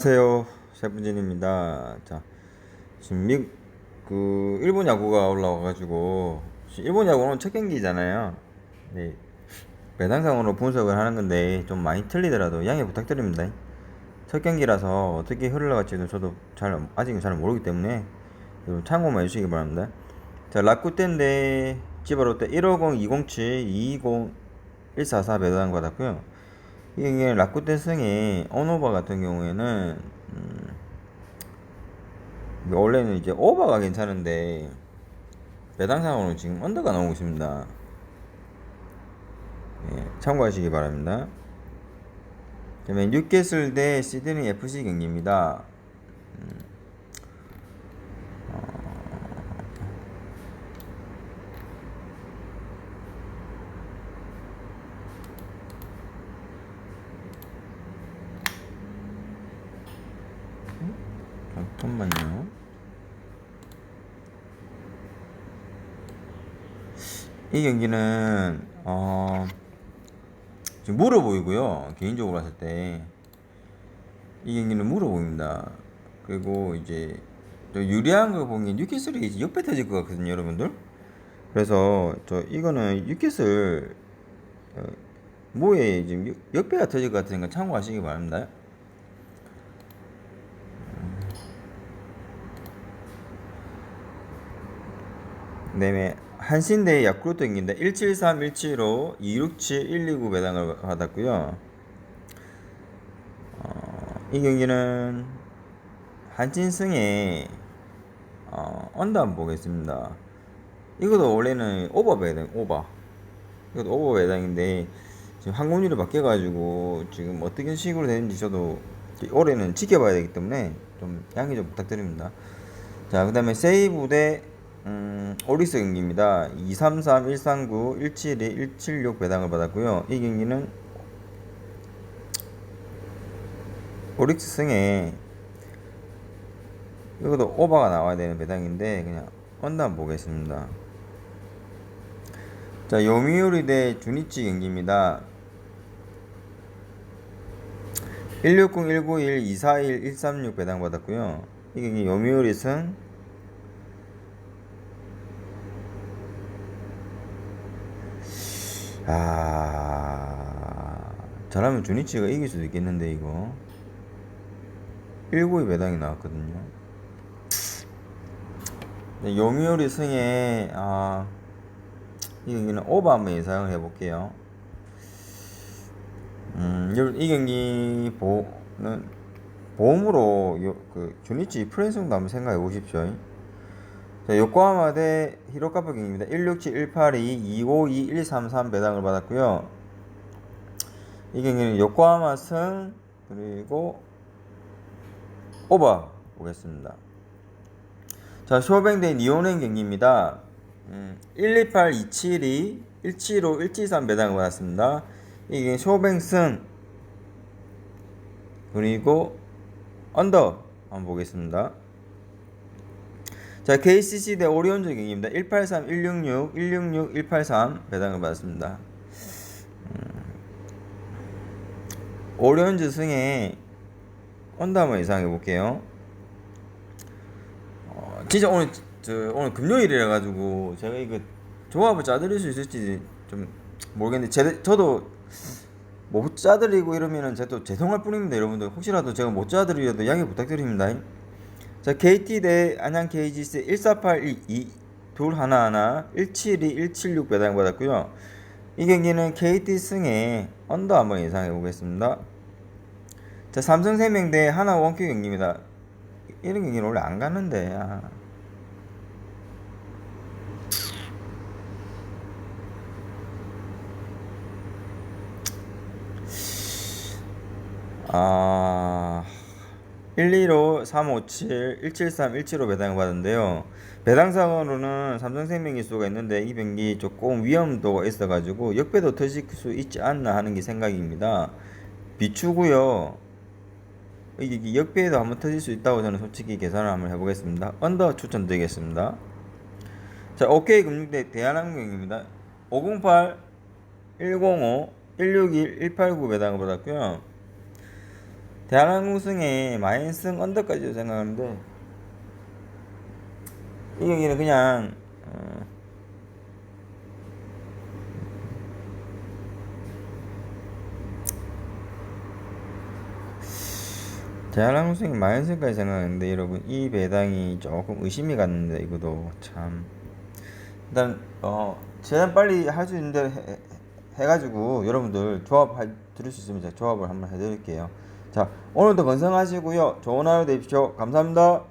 안녕하세요. 세분진입니다. 자 지금 미, 그 일본 야구가 올라와가지고 일본 야구는 첫 경기잖아요. 네. 배당상으로 분석을 하는 건데 좀 많이 틀리더라도 양해 부탁드립니다. 첫 경기라서 어떻게 흘러갈지도 저도 잘 아직은 잘 모르기 때문에 여러분 참고만 해주시기 바랍니다. 자 라쿠텐데 지바롯데 150 207 220 144 배당 받았고요 이게 라쿠텐 승이 언오바 같은 경우에는 음, 원래는 이제 오버가 괜찮은데 배당상으로 지금 언더가 나오고 있습니다. 예, 참고하시기 바랍니다. 그다음에 뉴캐슬 대 시드니 FC 경기입니다. 음, 잠깐만요. 이 경기는 어 지금 물어 보이고요. 개인적으로 봤을 때 이 경기는 물어 보입니다. 그리고 이제 저 유리한 거 보면 뉴캐슬이 이제 역배 터질 것 같거든요, 여러분들. 그래서 저 이거는 뉴캐슬 어, 뭐에 지금 역- 역배가 터질 것 같으니까 참고하시기 바랍니다. 그다음에 한신 대 야쿠르트 경기인데 173, 175, 267, 129 배당을 받았고요. 어, 이 경기는 한진승의 어, 언더 한번 보겠습니다. 이것도 원래는 오버 배당, 오버. 이것도 오버 배당인데 지금 항공률이 바뀌어가지고 지금 어떻게 식으로 되는지 저도 올해는 지켜봐야 되기 때문에 좀 양해 좀 부탁드립니다. 자, 그 다음에 세이브 대 음, 오리스 경기입니다. 233, 139, 172, 176 배당을 받았고요. 이 경기는 오릭스 승에 이것도 오버가 나와야 되는 배당인데 그냥 한번 보겠습니다. 자, 요미우리 대 주니치 경기입니다. 160, 191, 241, 136 배당 받았고요. 이 경기 요미우리 승 아, 잘하면 주니치가 이길 수도 있겠는데 이거 192 배당이 나왔거든요. 네, 요미우리 승에 아, 이 경기는 오버 한번 예상을 해볼게요. 음, 이- 이 경기 보는 보험으로 요, 그 주니치 프레승도 한번 생각해 보십시오. 자, 요코하마 대 히로카파 경기입니다. 167, 182, 252, 133 배당을 받았고요. 이 경기는 요코하마 승 그리고 오버 보겠습니다. 자, 쇼뱅 대 니온행 경기입니다. 음, 128, 272, 175, 173 배당을 받았습니다. 이게 쇼뱅 승 그리고 언더 한번 보겠습니다. 자, KCC 대 오리온즈 경기입니다. 183, 166, 166, 183 배당을 받았습니다. 음, 오리온즈 승에 언더 한번 예상해 볼게요. 어, 진짜 오늘 저 오늘 금요일이라 가지고 제가 이거 조합을 짜드릴 수 있을지 좀 모르겠는데 제, 저도 못 짜드리고 이러면은 제가 죄송할 뿐입니다, 여러분들. 혹시라도 제가 못 짜드리려도 양해 부탁드립니다. 자, KT 대 안양 KGC 148 2둘 하나 하나 172 176 배당 받았고요. 이 경기는 KT 승에 언더 한번 예상해 보겠습니다. 자, 삼성생명 대 하나 원큐 경기입니다. 이런 경기는 원래 안 가는데. 아. 아, 125, 357, 173, 175 배당을 받은데요. 배당상으로는 삼성생명일 수가 있는데 이 병기 조금 위험도가 있어가지고 역배도 터질 수 있지 않나 하는 게 생각입니다. 비추고요. 이게 역배도 한번 터질 수 있다고 저는 솔직히 계산을 한번 해보겠습니다. 언더 추천드리겠습니다. 자, OK 금융대 대한항공입니다. 508, 105, 161, 189 배당을 받았고요. 대한항공 우승에 마인승 언더까지 생각하는데 이 경기는 그냥 어, 대한항공 우승이 마인승까지 생각하는데 여러분 이 배당이 조금 의심이 갔는데 이거도 참. 일단 어 최대한 빨리 할 수 있는 대로 해, 해- 해가지고 여러분들 조합 할, 들을 수 있으면 제가 조합을 한번 해드릴게요 자 오늘도 건강하시고요. 좋은 하루 되십시오. 감사합니다